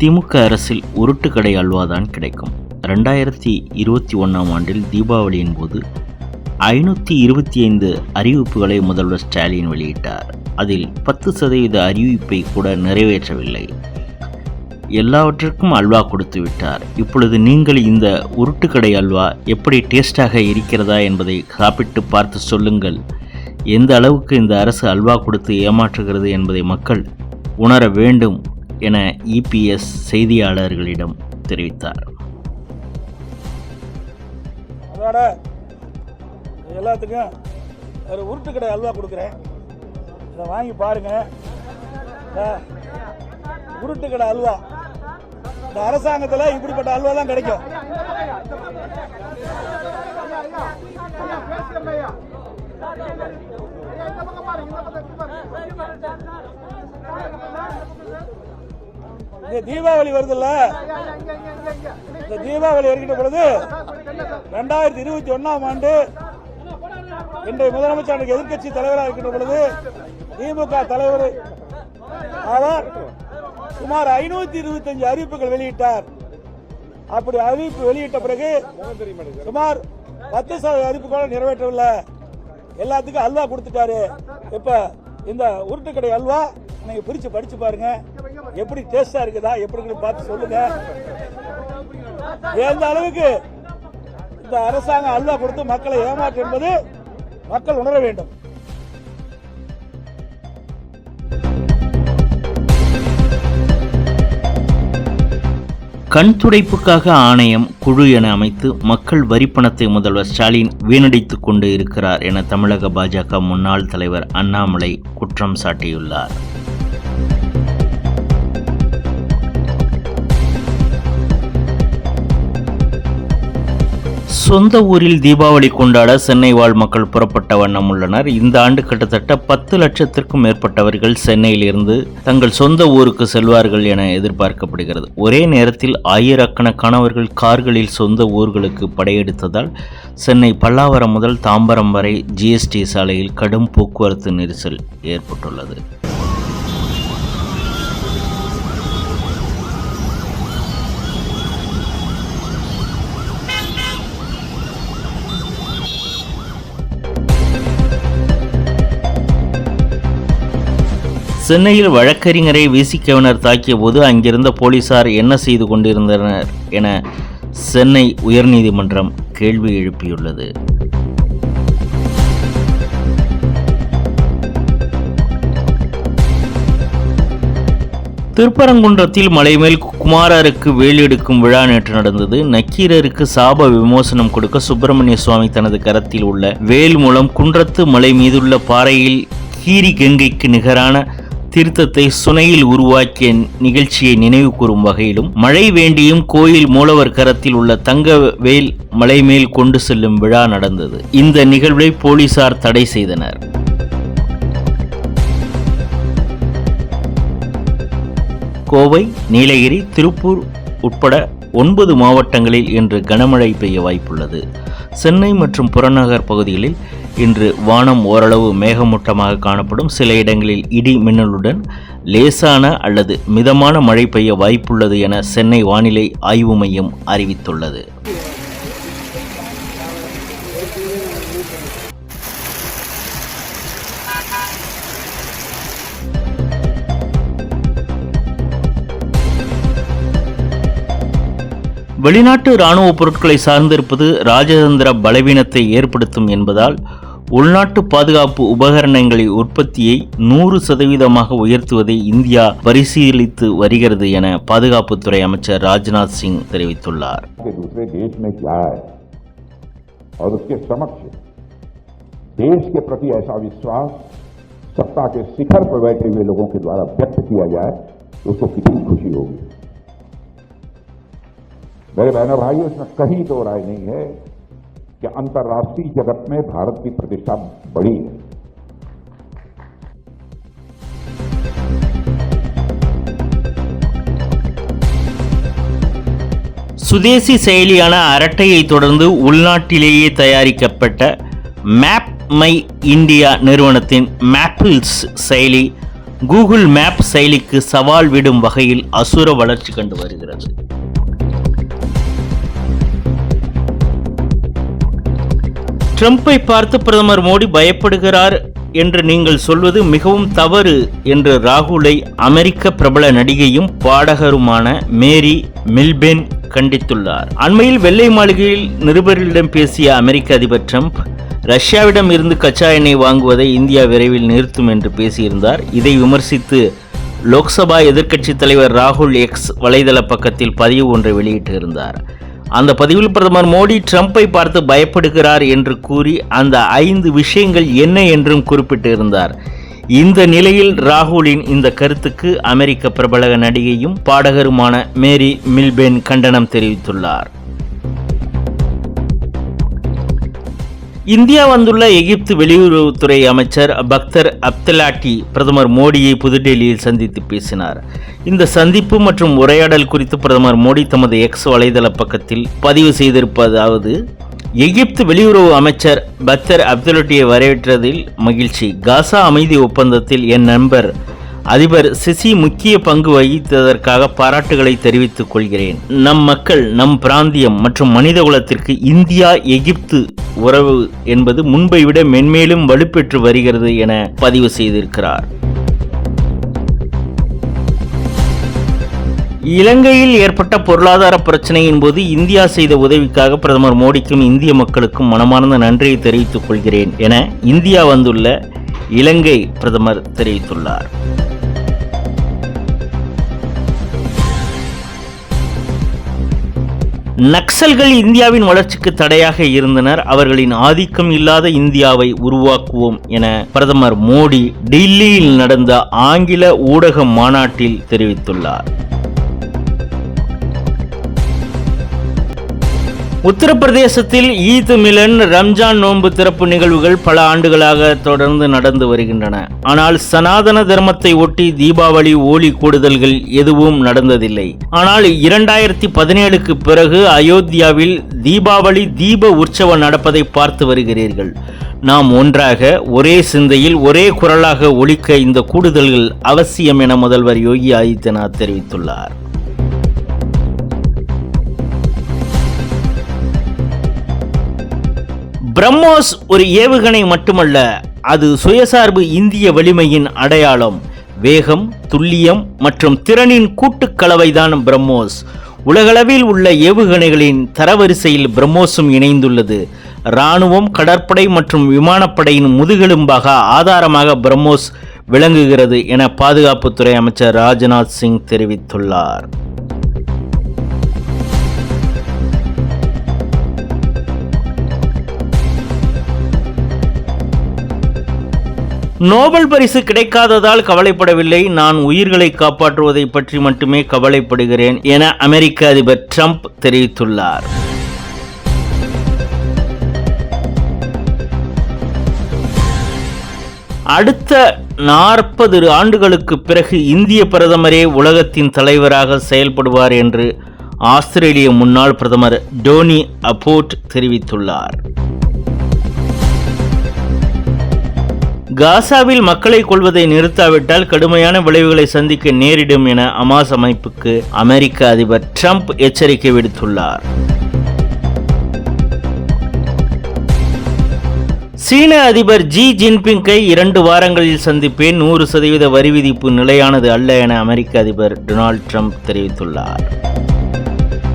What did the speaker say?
திமுக அரசில் உருட்டுக்கடை அல்வாதான் கிடைக்கும். ரெண்டாயிரத்தி இருபத்தி ஒன்றாம் ஆண்டில் தீபாவளியின் போது ஐநூற்றி இருபத்தி ஐந்து அறிவிப்புகளை முதல்வர் ஸ்டாலின் வெளியிட்டார். அதில் பத்து சதவீத அறிவிப்பை கூட நிறைவேற்றவில்லை. எல்லாவற்றிற்கும் அல்வா கொடுத்து விட்டார். இப்பொழுது நீங்கள் இந்த உருட்டுக்கடை அல்வா எப்படி டேஸ்டாக இருக்கிறதா என்பதை சாப்பிட்டு பார்த்து சொல்லுங்கள். எந்த அளவுக்கு இந்த அரசு அல்வா கொடுத்து ஏமாற்றுகிறது என்பதை மக்கள் உணர வேண்டும். என இபிஎஸ் செய்தியாளர்களிடம் தெரிவித்தார். எல்லாத்துக்கும் ஒரு உருட்டுக்கடை அல்வா கொடுக்குறேன். இதை வாங்கி பாருங்க. இந்த உருட்டுக்கடை அல்வா. இந்த அரசாங்கத்தில் இப்படிப்பட்ட அல்வா தான் கிடைக்கும் இந்த இந்த தீபாவளி வருதுல்ல? இந்த தீபாவளி வருகின்ற பொழுது ரெண்டாயிரத்தி இருபத்தி ஒன்னாம் ஆண்டு இன்றைய முதலமைச்சர் எதிர்க்கட்சி தலைவராக இருக்கின்ற பொழுது திமுக தலைவர் அவர் சுமார் ஐநூத்தி இருபத்தஞ்சு அறிவிப்புகள் வெளியிட்டார். அப்படி அறிவிப்பு வெளியிட்ட பிறகு சுமார் பத்து சதவீத அறிவிப்புகளை நிறைவேற்றவில்லை. எல்லாத்துக்கும் அல்வா கொடுத்துட்டாரு. இப்ப இந்த உருட்டுக்கடை அல்வா நீங்க பிரிச்சு படிச்சு பாருங்க. எப்படி டேஸ்டா இருக்குதா எப்படி பார்த்து சொல்லுங்க. எந்த அளவுக்கு இந்த அரசாங்கம் அல்வா கொடுத்து மக்களை ஏமாற்று என்பது மக்கள் உணர வேண்டும். கண் துடைப்புக்காக ஆணையம் குழு என அமைத்து மக்கள் வரிப்பணத்தை முதல்வர் ஸ்டாலின் வீணடித்துக் கொண்டு இருக்கிறார் என தமிழக பாஜக முன்னாள் தலைவர் அண்ணாமலை குற்றம் சாட்டியுள்ளார். சொந்த ஊரில் தீபாவளி கொண்டாட சென்னை வாழ் மக்கள் புறப்பட்ட வண்ணம் உள்ளனர். இந்த ஆண்டு கிட்டத்தட்ட பத்து லட்சத்திற்கும் மேற்பட்டவர்கள் சென்னையிலிருந்து தங்கள் சொந்த ஊருக்கு செல்வார்கள் என எதிர்பார்க்கப்படுகிறது. ஒரே நேரத்தில் ஆயிரக்கணக்கானவர்கள் கார்களில் சொந்த ஊர்களுக்கு படையெடுத்ததால் சென்னை பல்லாவரம் முதல் தாம்பரம் வரை ஜிஎஸ்டி சாலையில் கடும் போக்குவரத்து நெரிசல் ஏற்பட்டுள்ளது. சென்னையில் வழக்கறிஞரை விசிகவினர் தாக்கிய போது அங்கிருந்த போலீசார் என்ன செய்து கொண்டிருந்தனர் என சென்னை உயர்நீதிமன்றம் கேள்வி எழுப்பியுள்ளது. திருப்பரங்குன்றத்தில் மலைமேல் குமாரருக்கு வேல் எடுக்கும் விழா நேற்று நடந்தது. நக்கீரருக்கு சாப விமோசனம் கொடுக்க சுப்பிரமணிய சுவாமி தனது கரத்தில் உள்ள வேல் மூலம் குன்றத்து மலை மீதுள்ள பாறையில் கீரி கங்கைக்கு நிகரான திருத்தத்தை சுனையில் உருவாக்கிய நிகழ்ச்சியை நினைவு கூறும் வகையிலும் மழை வேண்டியும் கோயில் மூலவர் கரத்தில் உள்ள தங்க வேல் மலை மேல் கொண்டு செல்லும் விழா நடந்தது. இந்த நிகழ்வை போலீசார் தடை செய்தனர். கோவை நீலகிரி திருப்பூர் உட்பட ஒன்பது மாவட்டங்களில் இன்று கனமழை பெய்ய வாய்ப்புள்ளது. சென்னை மற்றும் புறநகர் பகுதிகளில் இன்று வானம் ஓரளவு மேகமூட்டமாக காணப்படும் சில இடங்களில் இடி மின்னலுடன் லேசான அல்லது மிதமான மழை பெய்ய வாய்ப்புள்ளது என சென்னை வானிலை ஆய்வு மையம் அறிவித்துள்ளது. வெளிநாட்டு இராணுவ பொருட்களை சார்ந்திருப்பது ராஜதந்திர பலவீனத்தை ஏற்படுத்தும் என்பதால் உள்நாட்டு பாதுகாப்பு உபகரணங்களை உற்பத்தியை நூறு சதவீதமாக உயர்த்துவதை இந்தியா பரிசீலித்து வருகிறது என பாதுகாப்புத்துறை அமைச்சர் ராஜ்நாத் சிங் தெரிவித்துள்ளார் के दूसरे देश में क्या है और उसके समक्ष देश के प्रति ऐसा विश्वास सत्ता के शिखर पर बैठे हुए लोगों के द्वारा व्यक्त किया जाए तो उसको कितनी खुशी होगी मेरे बहनों भाइयों इसमें कहीं दो राय नहीं है कि अंतर्राष्ट्रीय जगत में भारत की प्रतिष्ठा बढ़ी है சுதேசி செயலியான அரட்டையை தொடர்ந்து உள்நாட்டிலேயே தயாரிக்கப்பட்ட மேப் மை இந்தியா நிறுவனத்தின் மேப்பிள்ஸ் செயலி கூகுள் மேப் செயலிக்கு சவால் விடும் வகையில் அசுர வளர்ச்சி கண்டு வருகிறது ட்ரம்ப்பை பார்த்து பிரதமர் மோடி பயப்படுகிறார் என்று நீங்கள் சொல்வது மிகவும் தவறு என்று ராகுலை அமெரிக்க பிரபல நடிகையும் பாடகருமான மேரி மில்பென் கண்டித்துள்ளார். அண்மையில் வெள்ளை மாளிகையில் நிருபர்களிடம் பேசிய அமெரிக்க அதிபர் ட்ரம்ப் ரஷ்யாவிடம் இருந்து கச்சா எண்ணெய் வாங்குவதை இந்தியா விரைவில் நிறுத்தும் என்று பேசியிருந்தார். இதை விமர்சித்து லோக்சபா எதிர்க்கட்சித் தலைவர் ராகுல் எக்ஸ் வலைதள பக்கத்தில் பதிவு ஒன்றை வெளியிட்டிருந்தார். அந்த பதிவில் பிரதமர் மோடி ட்ரம்பை பார்த்து பயப்படுகிறார் என்று கூறி அந்த ஐந்து விஷயங்கள் என்ன என்றும் குறிப்பிட்டிருந்தார். இந்த நிலையில் ராகுலின் இந்த கருத்துக்கு அமெரிக்க பிரபல நடிகையும் பாடகருமான மேரி மில்பென் கண்டனம் தெரிவித்துள்ளார். இந்தியா வந்துள்ள எகிப்து வெளியுறவுத்துறை அமைச்சர் பக்தர் அப்தலாட்டி பிரதமர் மோடியை புதுடெல்லியில் சந்தித்து பேசினார். இந்த சந்திப்பு மற்றும் உரையாடல் குறித்து பிரதமர் மோடி தமது எக்ஸ் வலைதள பக்கத்தில் பதிவு செய்திருப்பதாவது எகிப்து வெளியுறவு அமைச்சர் பக்தர் அப்தலாட்டியை வரவேற்றதில் மகிழ்ச்சி. காசா அமைதி ஒப்பந்தத்தில் என் நண்பர் அதிபர் சிசி முக்கிய பங்கு வகித்ததற்காக பாராட்டுகளை தெரிவித்துக் கொள்கிறேன். நம் மக்கள் நம் பிராந்தியம் மற்றும் மனிதகுலத்திற்கு இந்தியா எகிப்து உறவு என்பது முன்பை விட மென்மேலும் வலுப்பெற்று வருகிறது என பதிவு செய்திருக்கிறார். இலங்கையில் ஏற்பட்ட பொருளாதார பிரச்சனையின் போது இந்தியா செய்த உதவிக்காக பிரதமர் மோடிக்கும் இந்திய மக்களுக்கும் மனமார்ந்த நன்றியை தெரிவித்துக் கொள்கிறேன் என இந்தியா வந்துள்ள இலங்கை பிரதமர் தெரிவித்துள்ளார். நக்சல்கள் இந்தியாவின் வளர்ச்சிக்கு தடையாக இருந்தனர். அவர்களின் ஆதிக்கம் இல்லாத இந்தியாவை உருவாக்குவோம் என பிரதமர் மோடி டில்லியில் நடந்த ஆங்கில ஊடக மாநாட்டில் தெரிவித்துள்ளார். உத்தரப்பிரதேசத்தில் ஈத் மிலன் ரம்ஜான் நோன்பு திறப்பு நிகழ்வுகள் பல ஆண்டுகளாக தொடர்ந்து நடந்து வருகின்றன. ஆனால் சனாதன தர்மத்தை ஒட்டி தீபாவளி ஓலி கூடுதல்கள் எதுவும் நடந்ததில்லை. ஆனால் இரண்டாயிரத்தி பதினேழுக்கு பிறகு அயோத்தியாவில் தீபாவளி தீப உற்சவம் நடப்பதை பார்த்து வருகிறீர்கள். நாம் ஒன்றாக ஒரே சிந்தையில் ஒரே குரலாக ஒழிக்க இந்த கூடுதல்கள் அவசியம் என முதல்வர் யோகி ஆதித்யநாத் தெரிவித்துள்ளார். பிரம்மோஸ் ஒரு ஏவுகணை மட்டுமல்ல அது சுயசார்பு இந்திய வலிமையின் அடையாளம். வேகம் துல்லியம் மற்றும் திறனின் கூட்டுக்கலவைதான் பிரம்மோஸ். உலகளவில் உள்ள ஏவுகணைகளின் தரவரிசையில் பிரம்மோஸும் இணைந்துள்ளது. இராணுவம் கடற்படை மற்றும் விமானப்படையின் முதுகெலும்பாக ஆதாரமாக பிரம்மோஸ் விளங்குகிறது என பாதுகாப்புத்துறை அமைச்சர் ராஜ்நாத் சிங் தெரிவித்துள்ளார். நோபல் பரிசு கிடைக்காததால் கவலைப்படவில்லை. நான் உயிர்களை காப்பாற்றுவதை பற்றி மட்டுமே கவலைப்படுகிறேன் என அமெரிக்க அதிபர் ட்ரம்ப் தெரிவித்துள்ளார். அடுத்த நாற்பது ஆண்டுகளுக்கு பிறகு இந்திய பிரதமரே உலகத்தின் தலைவராக செயல்படுவார் என்று ஆஸ்திரேலிய முன்னாள் பிரதமர் டோனி அபோட் தெரிவித்துள்ளார். காசாவில் மக்களை கொள்வதை நிறுத்தாவிட்டால் கடுமையான விளைவுகளை சந்திக்க நேரிடும் என அமாஸ் அமைப்புக்கு அமெரிக்க அதிபர் ட்ரம்ப் எச்சரிக்கை விடுத்துள்ளார். சீன அதிபர் ஜி ஜின்பிங்கை இரண்டு வாரங்களில் சந்திப்பேன். நூறு சதவீத வரி விதிப்பு நிலையானது அல்ல என அமெரிக்க அதிபர் டொனால்ட் ட்ரம்ப் தெரிவித்துள்ளார்.